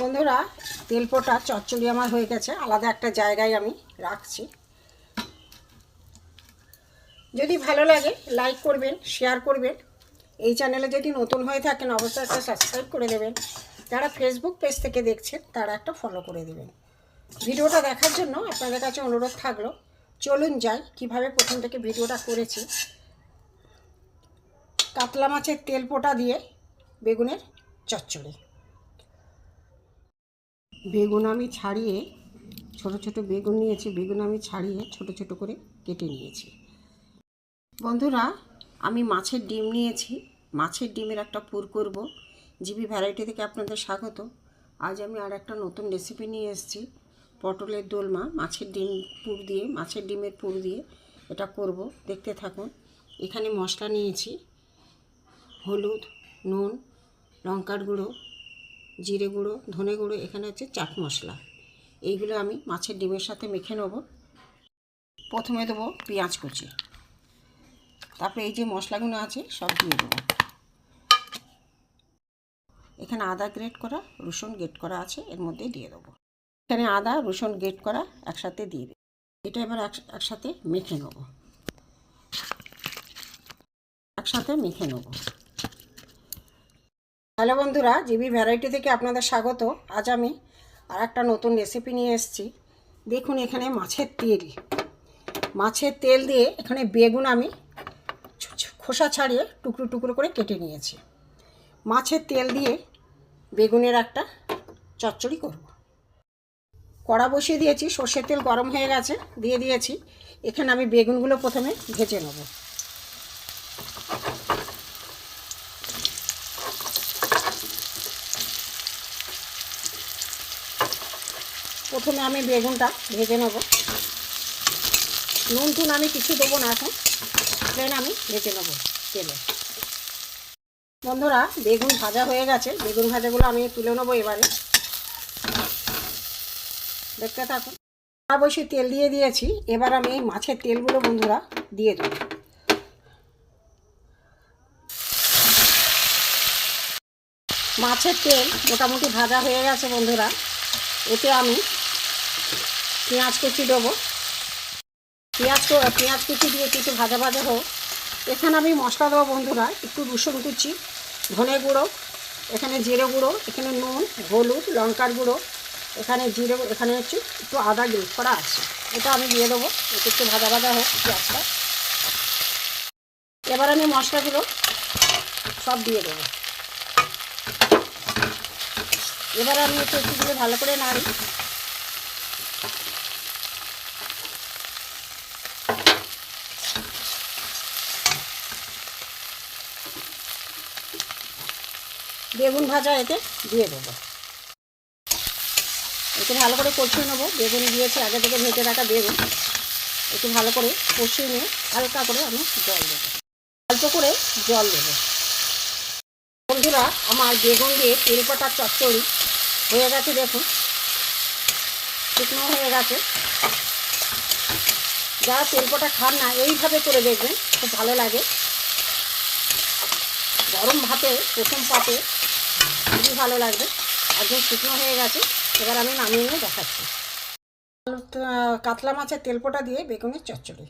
বন্ধুরা, তেলপোটা চচ্চড়ি আমার হয়ে গেছে। আলাদা একটা জায়গায় আমি রাখছি। যদি ভালো লাগে লাইক করবেন শেয়ার করবেন। এই চ্যানেলে যদি নতুন হয়ে থাকেন, অবশ্যই একটা সাবস্ক্রাইব করে দেবেন। যারা ফেসবুক পেজ থেকে দেখছেন, তারা একটা ফলো করে দেবেন। ভিডিওটা দেখার জন্য আপনাদের কাছে অনুরোধ থাকল, চলুন যাই, কীভাবে প্রথম থেকে ভিডিওটা করেছি। কাতলা মাছের তেল পোটা দিয়ে বেগুনের চচ্চড়ি। বেগুন আমি ছাড়িয়ে, ছোট ছোট বেগুন নিয়েছি, বেগুন আমি ছাড়িয়ে ছোট ছোট করে কেটে নিয়েছি। বন্ধুরা, আমি মাছের ডিম নিয়েছি। মাছের ডিমের একটা পুর করব। জিবি ভ্যারাইটি থেকে আপনাদের স্বাগত। আজ আমি আর একটা নতুন রেসিপি নিয়ে এসেছি, পটলের দোলমা। মাছের ডিম পুর দিয়ে, মাছের ডিমের পুর দিয়ে এটা করব। দেখতে থাকুন। এখানে মশলা নিয়েছি, হলুদ, নুন, লঙ্কার গুঁড়ো জিরে গুঁড়ো, ধনে গুঁড়ো, এখানে হচ্ছে চাট মশলা। এইগুলো আমি মাছের ডিমের সাথে মেখে নেব। প্রথমে দেবো পেঁয়াজ কুচি। তারপরে এই যে মশলাগুলো আছে, সব দিয়ে দেবো। এখানে আদা গ্রেট করা, রসুন গ্রেট করা আছে, এর মধ্যে দিয়ে দেবো। এখানে আদা, রসুন গ্রেট করা একসাথে দিয়ে দেবো। এটা এবার এক- একসাথে মেখে নেব। একসাথে মেখে নেব। হ্যালো বন্ধুরা, জিবি ভ্যারাইটি থেকে আপনাদের স্বাগত। আজ আমি আর একটা নতুন রেসিপি নিয়ে এসেছি। দেখুন এখানে মাছের তেল। মাছের তেল দিয়ে এখানে বেগুন আমি খোসা ছাড়িয়ে টুকরো টুকরো করে কেটে নিয়েছি। মাছের তেল দিয়ে বেগুনের একটা চচ্চড়ি করব। কড়া বসিয়ে দিয়েছি, সর্ষের তেল গরম হয়ে গেছে, দিয়ে দিয়েছি। এখানে আমি বেগুনগুলো প্রথমে ভেজে নেব। প্রথমে আমি বেগুনটা ভেজে নেব। নুন টুন আমি কিছু দেবো না এখন। প্লেন আমি ভেজে নেব তেলে। বন্ধুরা, বেগুন ভাজা হয়ে গেছে। বেগুন ভাজাগুলো আমি তুলে নেব এবারে। দেখতে থাকুন। অবশ্যই তেল দিয়ে দিয়েছি। এবার আমি এই মাছের তেলগুলো বন্ধুরা দিয়ে দেবো। মাছের তেল মোটামুটি ভাজা হয়ে গেছে বন্ধুরা। এতে আমি পেঁয়াজ কুচি দেবো। পেঁয়াজ পেঁয়াজ কুচি দিয়ে কিছু ভাজা ভাজা হোক। এখানে আমি মশলা দেবো বন্ধুরা, একটু রসুন কুচি, ধনে গুঁড়ো, এখানে জিরে গুঁড়ো, এখানে নুন, হলুদ, লঙ্কার গুঁড়ো, এখানে জিরে এখানে হচ্ছে একটু আদা গ্রেট করা আছে। এটা আমি দিয়ে দেবো, এটা একটু ভাজা ভাজা হোক পেঁয়াজটা। এবার আমি মশলাগুলো সব দিয়ে দেবো। এবার আমি একটু একটু ভালো করে নাড়ি। বেগুন ভাজা এতে দিয়ে দেবো। একটু ভালো করে কষিয়ে নেব। বেগুন দিয়েছি, আগে থেকে ভেজে রাখা বেগুন। একটু ভালো করে কষিয়ে নিয়ে হালকা করে আমি জল দেবো। অল্প করে জল দেবো। বন্ধুরা, আমার বেগুন দিয়ে তেলপাতার চচ্চড়ি হয়ে গেছে দেখুন। শুকনো হয়ে গেছে। যারা তেলপটা খান না, এইভাবে করে দেখবেন, খুব ভালো লাগে। গরম ভাতে, প্রথম পাতে খুবই ভালো লাগবে। একদম শুকনো হয়ে গেছে। এবার আমি নামিয়ে নিয়ে দেখাচ্ছি। কাতলা মাছের তেলপোটা দিয়ে বেগুনের চচ্চড়ি।